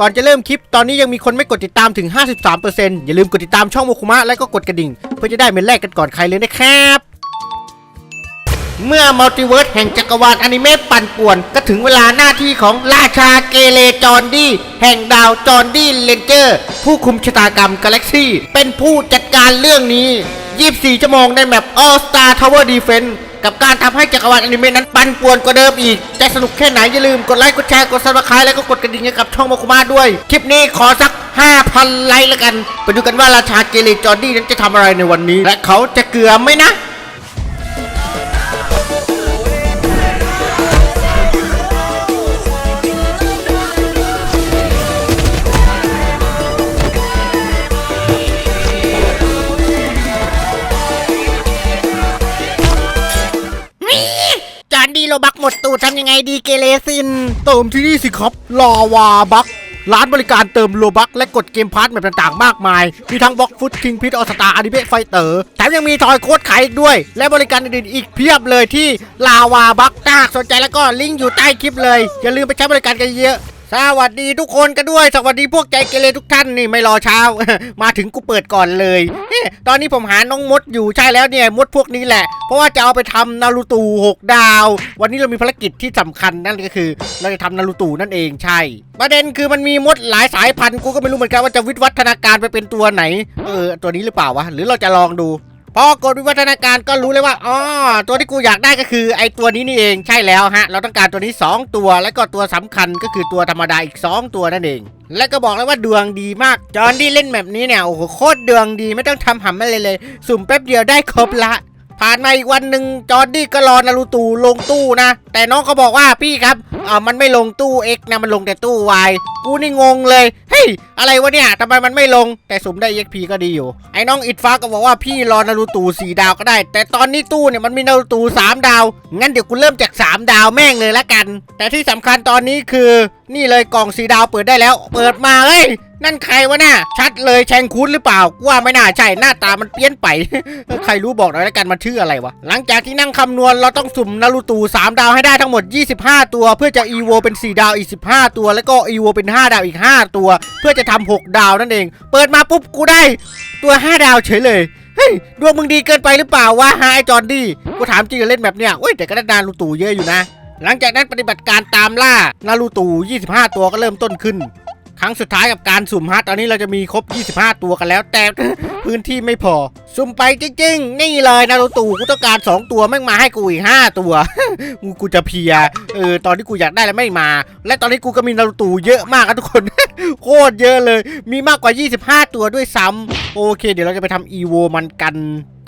ก่อนจะเริ่มคลิปตอนนี้ยังมีคนไม่กดติดตามถึง 53%อย่าลืมกดติดตามช่องโมคุมะและก็กดกระดิ่ง เพื่อจะได้เป็นแรกกันก่อนใครเลยนะครับ เมื่อมัลติเวิร์สแห่งจักรวาลอนิเมะปั่นป่วน ก็ถึงเวลาหน้าที่ของราชาเกเรจอนดี้แห่งดาวจอนดี้เลนเจอร์ ผู้คุมชะตากรรมกาแล็กซี่ เป็นผู้จัดการเรื่องนี้ 24 ชั่วโมงในแมป All Star Tower Defense กับการทำให้จักรวาลอนิเมะนั้นปั่นป่วนกว่าเดิมอีก จะสนุกแค่ไหนอย่าลืมกดไลค์กดแชร์กดซับสไครต์แล้วก็กดกระดิ่งให้กับช่องโมคุมาด้วย คลิปนี้ขอสัก 5,000 ไลค์แล้วกัน ไปดูกันว่าราชาเกเรจอนดี้นั้นจะทำอะไรในวันนี้ และเขาจะเกลือไหมนะ หมดตูดทำยังไงดีเกเรซิน เติมที่นี่สิครับลาวาบักร้านบริการเติมโลบักและกดเกมพาร์ทแบบต่างๆ มากมาย มีทั้งบล็อกฟุตคิงพิทออสตาอนิเมะไฟเตอร์แถมยังมีทอยโค้ดขายอีกด้วย และบริการอื่นๆอีกเพียบเลยที่ลาวาบักถ้าหากสนใจแล้วก็ลิงก์อยู่ใต้คลิปเลย อย่าลืมไปใช้บริการกันเยอะ สวัสดีทุกคนกันด้วย สวัสดีพวกใจเกเรทุกท่านนี่ไม่รอเช้า มาถึงกูเปิดก่อนเลยเอ๊ะตอนนี้ผมหาน้องมดอยู่ใช่แล้วเนี่ยมดพวกนี้แหละ เพราะว่าจะเอาไปทำนารูตูหกดาว วันนี้เรามีภารกิจที่สำคัญนั่นก็คือ เราจะทำนารูตูนั่นเองใช่ ประเด็นคือมันมีมดหลายสายพันธุ์กูก็ไม่รู้เหมือนกันว่าจะวิวัฒนาการไปเป็นตัวไหน เออตัวนี้หรือเปล่าวะหรือเราจะลองดู พอกดวิวัฒนาการก็รู้เลยว่าอ๋อตัวที่กูอยากได้ก็คือไอตัวนี้นี่เองใช่แล้วฮะ เราต้องการตัวนี้ 2 ตัว แล้วก็ตัวสำคัญก็คือตัวธรรมดาอีก 2 ตัวนั่นเอง และก็บอกเลยว่าดวงดีมากจอห์นที่เล่นแบบนี้เนี่ยโอ้โหโคตรดวงดีไม่ต้องทำหำอะไรเลย สุ่มแป๊บเดียวได้ครบละ ผ่านมาอีกวันหนึ่งจอร์ดี้ก็รอนารูตูลงตู้นะ แต่น้องเขาบอกว่าพี่ครับอ่ามันไม่ลงตู้ X นะมันลงแต่ตู้ Y กูนี่งงเลย เฮ้ย อะไรวะเนี่ยทำไมมันไม่ลงแต่สุ่มได้ EXP ก็ดีอยู่ ไอ้น้องอิดฟ้าก็บอกว่าพี่รอนารูตูสี่ดาวก็ได้ แต่ตอนนี้ตู้เนี่ยมันมีนารูตูสามดาว งั้นเดี๋ยวกูเริ่มจาก3ดาวแม่งเลยละกัน แต่ที่สำคัญตอนนี้คือ นี่เลยกล่องสีดาวเปิดได้แล้ว เปิดมาเฮ้ย นั่นใครวะน่ะชัดเลยแชงคุนหรือเปล่ากว่าไม่น่าใช่หน้าตามันเปลี่ยนไป ใครรู้บอกหน่อยแล้วกันมันชื่ออะไรวะ หลังจากที่นั่งคำนวณเราต้องสุ่มนารูตู3 ดาวให้ได้ทั้งหมด 25 ตัว เพื่อจะอีโวเป็น 4 ดาวอีก 15 ตัว แล้วก็อีโวเป็น 5 ดาวอีก 5 ตัว เพื่อจะทำ6ดาวนั่นเอง เปิดมาปุ๊บกูได้ ตัว 5 ดาวเฉยเลยเฮ้ยดวงมึงดีเกินไปหรือเปล่าวะฮะไอจอนดี้กูถามจริงเล่นแบบเนี้ยเว้ยแต่ก็ได้นารูตูเยอะอยู่นะ หลังจากนั้นปฏิบัติการตามล่านารูตู 25 ตัวก็เริ่มต้นขึ้น ครั้งสุดท้ายกับการสุ่มฮะตอนนี้เราจะมีครบ 25 ตัวกันแล้ว แต่พื้นที่ไม่พอ สุ่มไปจริงๆ นี่เลยนารูตูกูต้องการ 2 ตัวแม่งมาให้กูอีก 5 ตัว กูจะเพียเออตอนที่กูอยากได้แล้วไม่มา และตอนนี้กูก็มีนารูตูเยอะมากครับทุกคน โคตรเยอะเลย มีมากกว่า 25 ตัวด้วยซ้ำโอเค เดี๋ยวเราจะไปทำอีโวมันกัน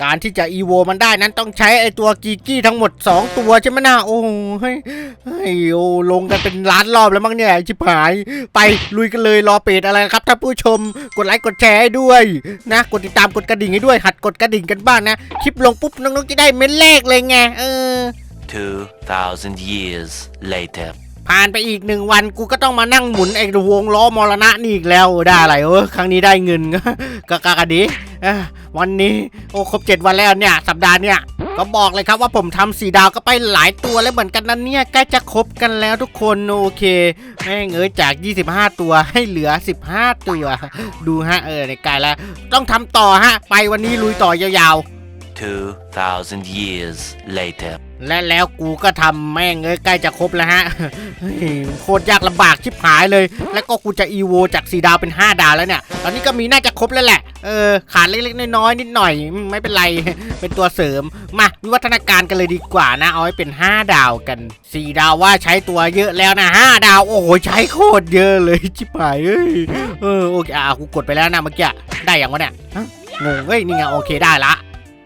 การที่จะอีโวมันได้นั้นต้องใช้ไอตัวกีกี้ทั้งหมด 2 ตัวใช่ไหมนะโอ้เฮ้ยเฮ้ยโอ้ลงกันเป็นล้านรอบแล้วมั้งเนี่ยชิบหาย ไปลุยกันเลยรอเป็ดอะไรนะครับท่านผู้ชม กดไลค์กดแชร์ให้ด้วยนะกดติดตามกดกระดิ่งให้ด้วย หัดกดกระดิ่งกันบ้างนะ คลิปลงปุ๊บน้องๆจะได้เม้นแรกเลยไงเออ2,000 years later. ผ่านไปอีกหนึ่งวันกูก็ต้องมานั่งหมุนไอ้วงล้อมรณะนี่อีกแล้วได้อะไรเออครั้งนี้ได้เงินก็กากะดี เอ้อวันนี้โอ้ครบเจ็ดวันแล้วเนี่ย สัปดาห์เนี่ยก็บอกเลยครับว่าผมทำสีดาวก็ไปหลายตัวแล้วเหมือนกันนะเนี่ยใกล้จะครบกันแล้วทุกคนโอเคแม่งเอ้ยจาก 25 ตัวให้เหลือ 15 ตัว ดูฮะเออในกายแล้ว ต้องทำต่อฮะ ไปวันนี้ลุยต่อยาวๆ 2,000 years later. และแล้วกูก็ทำแม่งเอ้ยใกล้จะครบแล้วฮะ เฮ้ยโคตรยากลำบากชิบหายเลย แล้วก็กูจะอีโวจากสีดาวเป็น 5 ดาวแล้วเนี่ย ตอนนี้ก็มีน่าจะครบแล้วแหละ เออขาดเล็กๆน้อยๆนิดหน่อย ไม่เป็นไร เป็นตัวเสริม มาวิวัฒนาการกันเลยดีกว่านะ เอาให้เป็น 5 ดาวกัน 4 ดาวว่าใช้ตัวเยอะแล้วนะ 5 ดาว โอ้โห ใช้โคตรเยอะเลยชิบหายเอ้ยเออโอเคอะกูกดไปแล้วนะเมื่อกี้ ได้อย่างวะเนี่ยงงเอ้ย นี่ไงโอเคได้ละ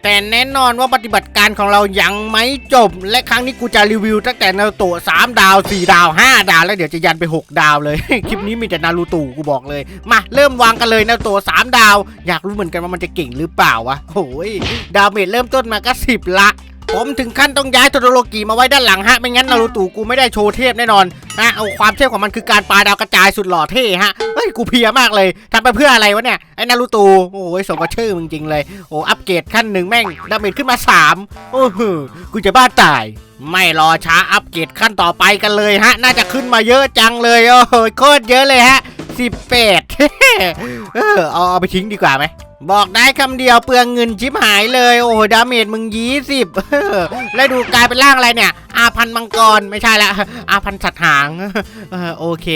แต่แน่นอนว่าปฏิบัติการของเรายังไม่จบ และครั้งนี้กูจะรีวิวตั้งแต่นารูโตะ3ดาว 4 ดาว 5 ดาว แล้วเดี๋ยวจะยันไป 6 ดาวเลย คลิปนี้มีแต่นารูโตะกูบอกเลย มาเริ่มวางกันเลยนารูโตะ3ดาว อยากรู้เหมือนกันว่ามันจะเก่งหรือเปล่าวะโอ้ยดาวเมจเริ่มต้นมาก็10ละ ผมถึงขั้นต้องย้ายโทโดโลกิมาไว้ด้านหลังฮะ ไม่งั้นนารูโตะกูไม่ได้โชว์เทพแน่นอนฮะเอาความเทพของมันคือการปาดาวกระจายสุดหล่อเท่ฮะ เฮ้ยกูเพียมากเลยทำไปเพื่ออะไรวะเนี่ย ไอ้นารูโตะโอ้ยสมกับชื่อมึงจริงเลย โอ้อัปเกรดขั้นหนึ่งแม่งดาเมจขึ้นมา3โอ้โหกูจะบ้าตายไม่รอช้าอัปเกรดขั้นต่อไปกันเลยฮะ น่าจะขึ้นมาเยอะจังเลยโอ้โหโคตรเยอะเลยฮะสิบแปดเออเอาเอาไปทิ้งดีกว่าไหม บอกได้คำเดียวเปลืองเงินชิบหายเลย โอ้โหดาเมจมึงยี่สิบแล้วดูกลายเป็นร่างอะไรเนี่ย อาพันมังกรไม่ใช่ละอาพันสัตว์หางโอเค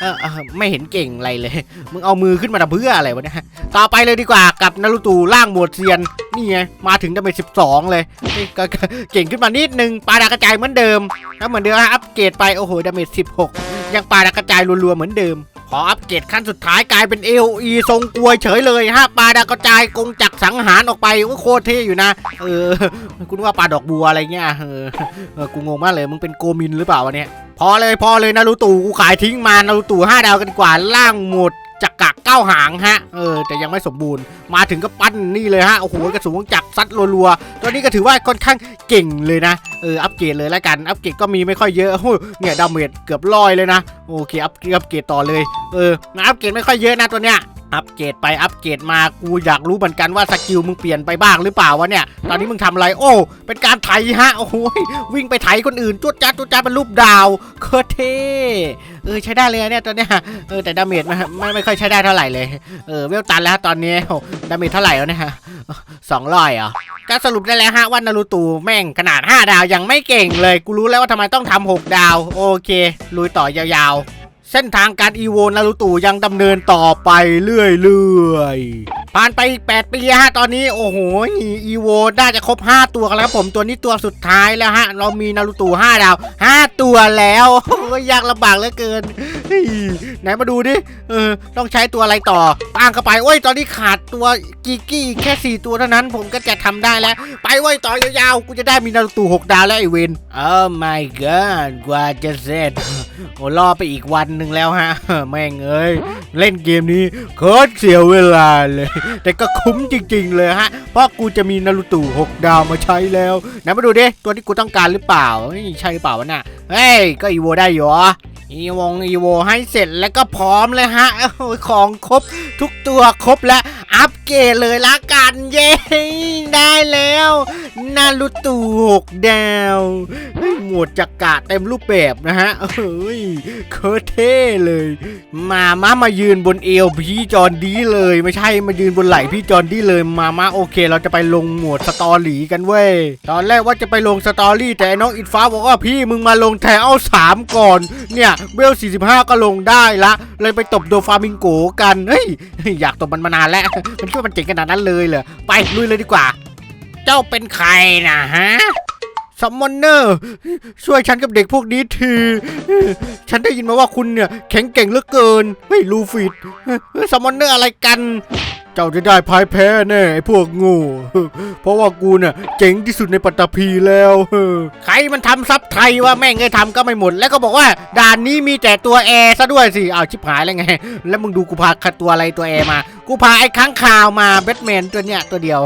เออไม่เห็นเก่งอะไรเลย มึงเอามือขึ้นมาทำเพื่ออะไรวะเนี่ยต่อไปเลยดีกว่ากับนารูตูร่างหมวดเซียนนี่ไงมาถึงดาเมจสิบสองเลยก็เก่งขึ้นมานิดนึงปาดากระจายเหมือนเดิมแล้วเหมือนเดิมอัปเกรดไปโอ้โหดาเมจสิบหกยังปาดากระจายรัวๆเหมือนเดิม พออัปเกรดขั้นสุดท้ายกลายเป็น AOE ทรงกลวยเฉยเลยฮะปลาดาวกระจายกงจักรสังหารออกไปก็โคตรเท่อยู่นะ เออคุณว่าปลาดอกบัวอะไรเงี้ยเออเออกูงงมากเลยมึงเป็นโกมินหรือเปล่าวะเนี่ยพอเลยพอเลยนารูตูกูขายทิ้งมานารูตูห้าดาวกันกว่าล่างหมด จักระเก้าหางฮะ เออ แต่ยังไม่สมบูรณ์ มาถึงก็ปั้นนี่เลยฮะ โอ้โห กระสุนจักรซัดรัวๆตัวนี้ก็ถือว่าค่อนข้างเก่งเลยนะ เออ อัปเกรดเลยแล้วกัน อัปเกรดก็มีไม่ค่อยเยอะโอ้เนี่ยดาเมจเกือบลอยเลยนะ โอเค อัปอัปเกรดต่อเลย เอออัปเกรดไม่ค่อยเยอะนะตัวเนี้ย อัปเกรดไปอัปเกรดมากูอยากรู้เหมือนกันว่าสกิลมึงเปลี่ยนไปบ้างหรือเปล่าวะเนี่ย ตอนนี้มึงทำอะไรโอ้ เป็นการไถฮะโอ้โหยวิ่งไปไถคนอื่นจุดจ้าจุดจ้าเป็นรูปดาวโคตรเท่เออใช้ได้เลยเนี่ยตัวเนี้ยเออแต่ดาเมจไม่ไม่ไม่ค่อยใช้ได้เท่าไหร่เลยเออเวลตันแล้วตอนนี้ดาเมจเท่าไหร่แล้วเนี่ยสองร้อยเหรอก็สรุปได้แล้วฮะว่านารูตูแม่งขนาด 5 ดาวยังไม่เก่งเลย กูรู้แล้วว่าทำไมต้องทำ6ดาว โอเค ลุยต่อยาวๆ เส้นทางการอีโวนารูตูยังดำเนินต่อไปเรื่อยๆ ผ่านไปอีก8ปีฮะตอนนี้โอ้โหอีโวน่าจะครบ 5 ตัวกันแล้วครับผมตัวนี้ตัวสุดท้ายแล้วฮะ เรามีนารูตู5ดาว 5 ตัวแล้วโอ้ยยากลำบากเหลือเกินไหนมาดูดิเออต้องใช้ตัวอะไรต่อป้างเข้าไปโอ้ยตอนนี้ขาดตัวกิกกี้แค่ 4 ตัวเท่านั้น ผมก็จะทำได้แล้ว ไปเว้ยต่อยาวๆกูจะได้มีนารูตู6ดาวแล้วไอเวนโอ้ my god กว่าจะเสร็จโอ้รอไปอีกวันหนึ่งแล้วฮะแม่งเอ้ยเล่นเกมนี้โคตรเสียเวลาเลยแต่ก็คุ้มจริง ๆ เลยฮะ เพราะกูจะมีนารูตู6ดาวมาใช้แล้วไหนมาดูดิ ตัวที่กูต้องการหรือเปล่าใช่หรือเปล่าวะน่ะ เฮ้ย ก็อีโวได้อยู่เหรออีวงอีโวให้เสร็จแล้วก็พร้อมเลยฮะ ของครบทุกตัวครบแล้ว อัปเกรดเลยละกันเย้ได้แล้วนารูตู6ดาวหมวดจักระเต็มรูปแบบนะฮะเฮ้ยเคอเท่เลย มามามายืนบนเอวพี่จอนดีเลย ไม่ใช่มายืนบนไหล่พี่จอนดีเลย มามาโอเค เราจะไปลงหมวดสตอรี่กันเว้ยตอนแรกว่าจะไปลงสตอรี่แต่น้องอินฟ้าบอกว่าพี่มึงมาลงแถวสามก่อน เนี่ยเวล45 ก็ลงได้ละ เลยไปตบโดฟามิงโกกันเฮ้ยอยากตบมันมานานแล้วมันคิดว่ามันเจ๋งขนาดนั้นเลยเหรอ ไปลุยเลยดีกว่า เจ้าเป็นใครนะฮะซัมมอนเนอร์ช่วยฉันกับเด็กพวกนี้ที ฉันได้ยินมาว่าคุณเนี่ยแข็งเก่งเหลือเกิน เฮ้ยลูฟิตซัมมอนเนอร์อะไรกัน เจ้าจะได้พ่ายแพ้แน่ไอ้พวกโงู เพราะว่ากูเนี่ยเจ๋งที่สุดในปัตตภีแล้วใครมันทำซับไทยว่าแม่งไงทำก็ไม่หมด แล้วก็บอกว่าด่านนี้มีแต่ตัวแอร์ซะด้วยสิอ้าวชิบหายแล้วไง แล้วมึงดูกูพาตัวอะไรตัวแอร์มา กูพาไอ้ค้างคาวมาแบทแมนตัวเนี้ยตัวเดียว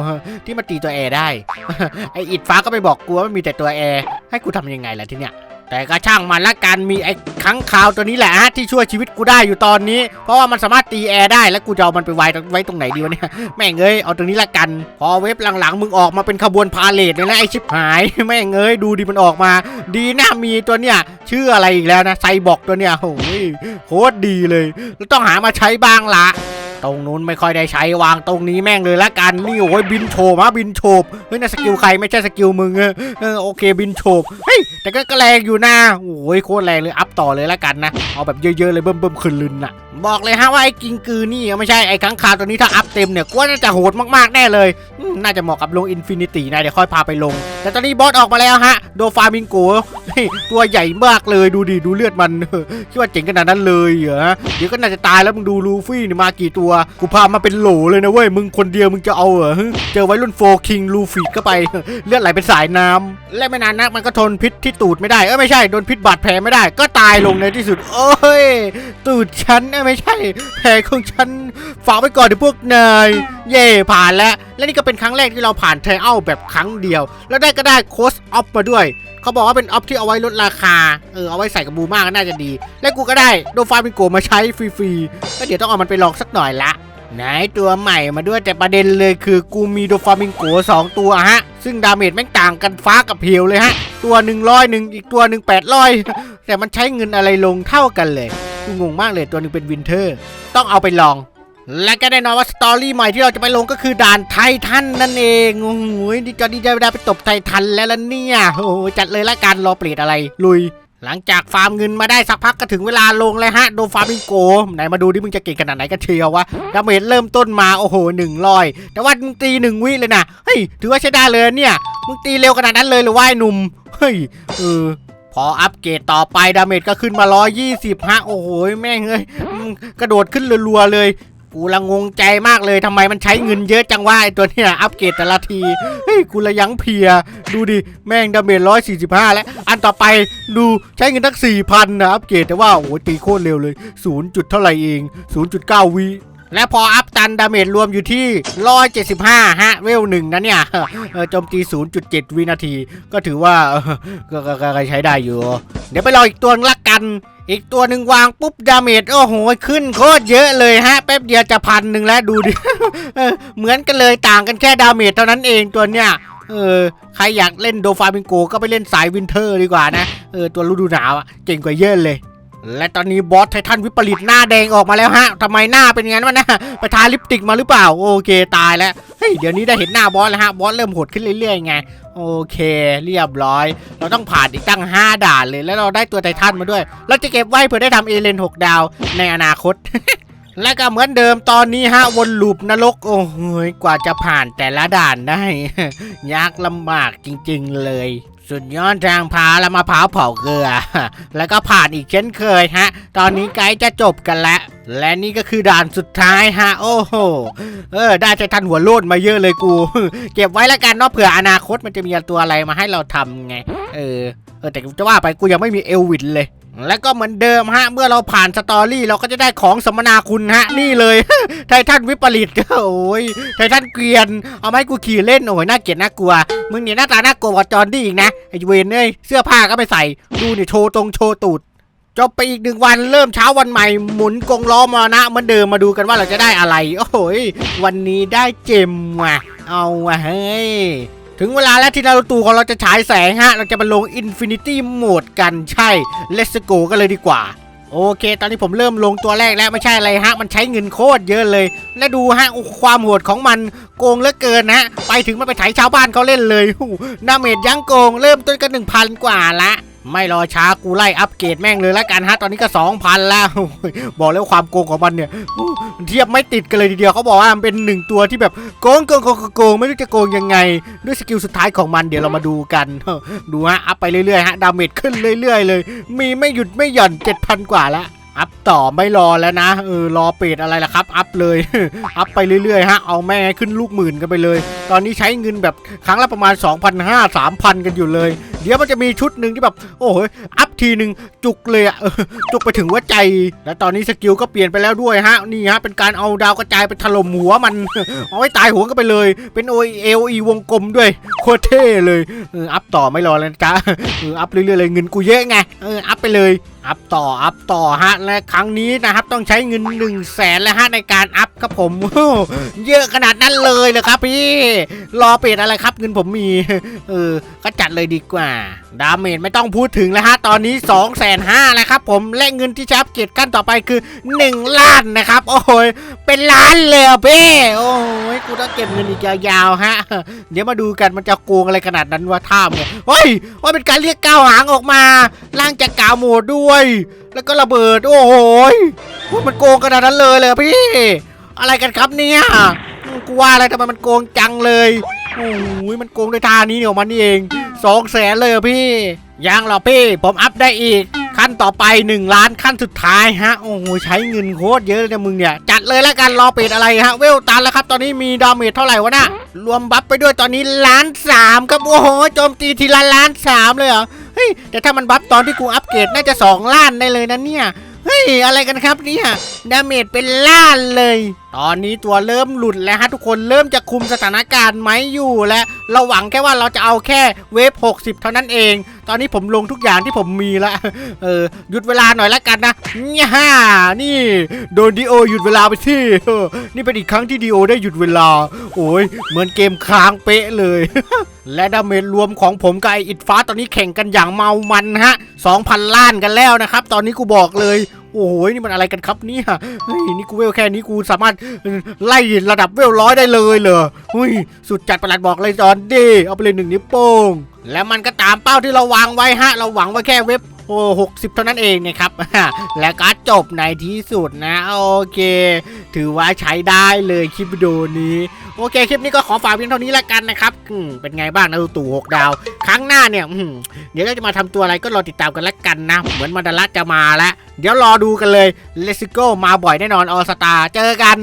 ที่มาตีตัวแอร์ได้ ไออิดฟ้าก็ไปบอกกูว่ามันมีแต่ตัวแอร์ให้กูทำยังไงล่ะทีเนี้ย แต่ก็ช่างมันละกันมีไอ้ค้างคาวตัวนี้แหละฮะที่ช่วยชีวิตกูได้อยู่ตอนนี้ เพราะว่ามันสามารถตีแอร์ได้แล้วกูจะเอามันไปไว้ไว้ตรงไหนดีวะเนี่ยแม่งเอ้ยเอาตรงนี้ละกัน พอเว็บหลังๆ มึงออกมาเป็นขบวนพาเลทเลยนะไอชิบหายแม่งเอ้ยดูดิมันออกมา ดีนะมีตัวเนี้ยชื่ออะไรอีกแล้วนะไซบอกตัวเนี้ยโอ้ยโคตรดีเลย แล้วต้องหามาใช้บ้างละ ตรงนู้นไม่ค่อยได้ใช้วางตรงนี้แม่งเลยละกันนี่โอ้ยบินโฉบฮะบินโฉบเฮ้ยน่าสกิลใครไม่ใช่สกิลมึงเออโอเคบินโฉบเฮ้ยแต่ก็แรงอยู่นะโอ้ยโคตรแรงเลยอัพต่อเลยละกันนะเอาแบบเยอะๆเลยเบิ่มๆขึ้นลืนน่ะ บอกเลยฮะว่าไอ้กิงกือนี่ไม่ใช่ไอ้ค้างคาตัวนี้ถ้าอัพเต็มเนี่ยกูว่าน่าจะโหดมากๆแน่เลย น่าจะเหมาะกับลงอินฟินิตี้นะเดี๋ยวค่อยพาไปลง แต่ตอนนี้บอสออกมาแล้วฮะ โดฟามิงโกตัวใหญ่มากเลยดูดิดูเลือดมันคิดว่าเจ๋งขนาดนั้นเลยเหรอเดี๋ยวก็น่าจะตายแล้วมึงดูลูฟี่นี่มากี่ตัว กูพามาเป็นโหลเลยนะเว้ยมึงคนเดียวมึงจะเอาเหรอเจอไว้รุ่นโฟคิงลูฟี่ก็ไปเลือดไหลเป็นสายน้ำและไม่นานนักมันก็ทนพิษที่ตูดไม่ได้เออไม่ใช่โดนพิษบาดแผลไม่ได้ ก็ตายลงในที่สุด โอ้ยตูดฉันเอ้ยไม่ใช่แผลของฉันฝากไว้ก่อนเดี๋ยวพวกนาย เย่ผ่านแล้ว และนี่ก็เป็นครั้งแรกที่เราผ่านไทเอาแบบครั้งเดียว แล้วได้ก็ได้โค้ชออฟมาด้วย เขาบอกว่าเป็นออฟที่เอาไว้ลดราคา เออเอาไว้ใส่กับบูมาก็น่าจะดี และกูก็ได้โดฟามิโกมาใช้ฟรีๆก็เดี๋ยวต้องเอามันไปลองสักหน่อยละไหนตัวใหม่มาด้วยแต่ประเด็นเลยคือกูมีโดฟามิงโกสองตัวฮะ ซึ่งดาเมจแม่งต่างกันฟ้ากับเหวเลยฮะ ตัวหนึ่งร้อยหนึ่งอีกตัวหนึ่งแปดร้อยแต่มันใช้เงินอะไรลงเท่ากันเลยกูงงมากเลยตัวหนึงเป็นวินเทอร์ ต้องเอาไปลอง และก็แน่นอนว่าสตอรี่ใหม่ที่เราจะไปลงก็คือด่านไททันนั่นเองโอ้โหดีจอดีใจเวลาไปตบไททันแล้วล่ะเนี่ยโอ้โหจัดเลยละกันรอเปลี่ยนอะไร ลุย หลังจากฟาร์มเงินมาได้สักพักก็ถึงเวลาลงเลยฮะโดฟาร์มิงโกไหนมาดูดิมึงจะเก่งขนาดไหนกันเชียววะดาเมจเริ่มต้นมาโอ้โหหนึ่งร้อยแต่ว่ามึงตีหนึ่งวิเลยนะเฮ้ยถือว่าใช้ได้เลยเนี่ยมึงตีเร็วขนาดนั้นเลยหรือว่าหนุ่มเฮ้ยเออพออัปเกรดต่อไปดาเมจก็ขึ้นมา 120ฮะโอ้โหแม่งเอ้ยกระโดดขึ้นรัวๆเลย กูละงงใจมากเลยทำไมมันใช้เงินเยอะจังวะไอตัวเนี้ยอัปเกรดแต่ละทีเฮ้ยกูละยังเพีย ดูดิแม่งดาเมจ145แล้ว อันต่อไปดูใช้เงินทั้งสี่พันนะอัปเกรดแต่ว่าโอ้โหตีโคตรเร็วเลยศูนย์จุดเท่าไหร่เองศูนย์จุดเก้าวิ และพออัพตันดาเมจรวมอยู่ที่ 175 ฮะ เวลหนึ่งนะเนี่ยโจมตี 0.7 วินาที ก็ถือว่าก็ใช้ได้อยู่ เดี๋ยวไปรออีกตัวนึงละกัน อีกตัวหนึ่งวางปุ๊บดาเมจโอ้โห ขึ้นโคตรเยอะเลยฮะ แป๊บเดียวจะพันหนึ่งแล้วดูดิ เหมือนกันเลยต่างกันแค่ดาเมจเท่านั้นเองตัวเนี้ยเออใครอยากเล่นโดฟามิงโกก็ไปเล่นสายวินเทอร์ดีกว่านะ เออ ตัวฤดูหนาวเก่งกว่าเยอะเลย และตอนนี้บอสไททันวิปริตหน้าแดงออกมาแล้วฮะทำไมหน้าเป็นงั้นวะนะไปทาลิปติกมาหรือเปล่า โอเคตายแล้ว เฮ้ยเดี๋ยวนี้ได้เห็นหน้าบอสแล้วฮะ บอสเริ่มโหดขึ้นเรื่อยๆไง โอเคเรียบร้อย เราต้องผ่านอีกตั้ง 5 ด่านเลย แล้วเราได้ตัวไททันมาด้วย เราจะเก็บไว้เพื่อได้ทำเอเลน 6 ดาวในอนาคตและก็เหมือนเดิมตอนนี้ฮะวนลูปนรก โอ้โหกว่าจะผ่านแต่ละด่านได้ ยากลำบากจริง ๆ เลย สุดยอดทางพาและมะพร้าวเผาเกลือ แล้วก็ผ่านอีกเช่นเคยฮะ ตอนนี้ไกด์จะจบกันแล้ว และนี่ก็คือด่านสุดท้ายฮะ โอ้โห เออ ได้ใจทันหัวโลดมาเยอะเลยกู เก็บไว้แล้วกันเนาะเผื่ออนาคตมันจะมีตัวอะไรมาให้เราทำไง เออ เออแต่จะว่าไปกูยังไม่มีเอลวินเลย แล้วก็เหมือนเดิมฮะ เมื่อเราผ่านสตอรี่เราก็จะได้ของสมนาคุณฮะ นี่เลย ไททันวิปริตโอ้ยไททันเกวียน เอาไม้กูขี่เล่น โอ้ยน่าเกลียดน่ากลัว มึงเนี่ยหน้าตาน่ากลัวกว่าจอร์นดี้อีกนะไอเวนเอ้ยเสื้อผ้าก็ไม่ใส่ ดูเนี่ยโชว์ตรงโชว์ตูดจบไปอีกหนึ่งวันเริ่มเช้าวันใหม่หมุนกงล้อมรณะเหมือนเดิมมาดูกันว่าเราจะได้อะไร โอ้ยวันนี้ได้เจมว่ะ เอาว่ะเฮ้ย ถึงเวลาแล้วที่นารูตูของเราจะฉายแสงฮะ เราจะมาลง Infinity Mode กันใช่ Let's go กันเลยดีกว่า โอเค ตอนนี้ผมเริ่มลงตัวแรกแล้วไม่ใช่อะไรฮะ มันใช้เงินโคตรเยอะเลย และดูฮะความโหดของมันโกงเหลือเกินนะ ไปถึงมันไปไถชาวบ้านเขาเล่นเลยหูดาเมดยังโกง เริ่มต้นกันหนึ่งพันกว่าละ ไม่รอช้ากูไล่อัปเกรดแม่งเลยแล้วกันฮะตอนนี้ก็ 2,000 แล้ว บอกแล้วความโกงของมันเนี่ยเทียบไม่ติดกันเลยทีเดียวเขาบอกว่ามันเป็นหนึ่งตัวที่แบบโกงโกงโกงโกงโกงไม่รู้จะโกงยังไง ด้วยสกิลสุดท้ายของมันเดี๋ยวเรามาดูกันดูฮะอัพไปเรื่อยๆฮะดาเมจขึ้นเรื่อยๆเลย มีไม่หยุดไม่หย่อน 7,000 กว่าละอัพต่อไม่รอแล้วนะเออรอเปรดอะไรล่ะครับ อัพเลย อัพไปเรื่อยๆฮะเอาแม่ขึ้นลูกหมื่นกันไปเลย ตอนนี้ใช้เงินแบบครั้งละประมาณ 2,500 3,000 กันอยู่เลย เดี๋ยวมันจะมีชุดหนึ่งที่แบบ โอ้โหอัพทีหนึ่งจุกเลยอะจุกไปถึงหัวใจ และตอนนี้สกิลก็เปลี่ยนไปแล้วด้วยฮะนี่ฮะเป็นการเอาดาวกระจายไปถล่มหัวมันเอาไว้ตายหัวกันไปเลย เป็นโอเอลีวงกลมด้วยโคตรเท่เลยอัพต่อไม่รอแล้วจ๊ะเอออัพเรื่อยๆเลยเงินกูเยอะไงเอออัพไปเลยอัพต่ออัพต่อฮะและครั้งนี้นะครับต้องใช้เงิน1นึ่งแสนแล้วฮะในการอัพครับผมเยอะขนาดนั้นเลยเหรอครับพี่รอเปลี่ยนอะไรครับเงินผมมี เออ ก็จัดเลยดีกว่า ดาเมจไม่ต้องพูดถึงแล้วฮะ ตอนนี้2องแสนห้าแล้วครับผมและเงินที่จะอัพเกรดขั้นต่อไปคือ 1 ล้านนะครับ โอ้โหยเป็นล้านเลยอะพี่โอ้ยกูต้องเก็บเงินอีกยาวๆฮะ เดี๋ยวมาดูกันมันจะโกงอะไรขนาดนั้นวะท่าเนี่ยเฮ้ยว่าเป็นการเรียกก้าวหางออกมาล่างจากกาวโหมดด้วย แล้วก็ระเบิดโอ้โหว่ามันโกงขนาดนั้นเลยเลยพี่ อะไรกันครับเนี่ย กูว่าอะไรทำไมมันโกงจังเลยโอ้ยมันโกงด้วยท่านี้เนี่ยออกมานี่เองสองแสนเลยเหรอพี่ ยังหรอพี่ ผมอัพได้อีก ขั้นต่อไป 1 ล้านขั้นสุดท้ายฮะ โอ้โหใช้เงินโคตรเยอะเลยนะมึงเนี่ย จัดเลยแล้วกันรอเปิดอะไรฮะ เวลตันแล้วครับ ตอนนี้มีดาเมจเท่าไหร่วะน่ะรวมบัฟไปด้วยตอนนี้ล้านสามครับ โอ้โหโจมตีทีละล้านสามเลยเหรอ เฮ้ย แต่ถ้ามันบัฟตอนที่กูอัปเกรดน่าจะ 2 ล้านได้เลยนะเนี่ย เฮ้ย อะไรกันครับเนี่ย ดาเมจเป็นล้านเลย ตอนนี้ตัวเริ่มหลุดแล้วฮะทุกคนเริ่มจะคุมสถานการณ์ไหมอยู่แล้วเราหวังแค่ว่าเราจะเอาแค่เวฟ60 เท่านั้นเอง ตอนนี้ผมลงทุกอย่างที่ผมมีละเออหยุดเวลาหน่อยละกันนะเนี่ยฮ่านี่โดนดีโอหยุดเวลาไปที่นี่เป็นอีกครั้งที่ดีโอได้หยุดเวลา โอ้ยเหมือนเกมค้างเป๊ะเลย และดาเมจรวมของผมกับไออิดฟ้าตอนนี้แข่งกันอย่างเมามันฮะ2,000 ล้านกันแล้วนะครับ ตอนนี้กูบอกเลย โอ้โหนี่มันอะไรกันครับเนี่ยเฮ้ยนี่กูเวลแค่นี้กูสามารถไล่ระดับเวลร้อยได้เลยเหรอเฮ้ยสุดจัดประหลัดบอกเลยจอนดีเอาไปเลยหนึ่งนิ้วโป้งแล้วมันก็ตามเป้าที่เราวางไว้ฮะ เราหวังไว้แค่เว็บ โอ้หกสิบเท่านั้นเองนะครับ และก็จบในที่สุดนะ โอเค ถือว่าใช้ได้เลยคลิปวิดีโอนี้ โอเค คลิปนี้ก็ขอฝากเพียงเท่านี้ละกันนะครับเป็นไงบ้างนะตู่หกดาว ครั้งหน้าเนี่ยเดี๋ยวเราจะมาทำตัวอะไรก็รอติดตามกันละกันนะ เหมือนมันดารัสจะมาแล้ว เดี๋ยวรอดูกันเลยเลสโก้มาบ่อยแน่นอนออสตาเจอกัน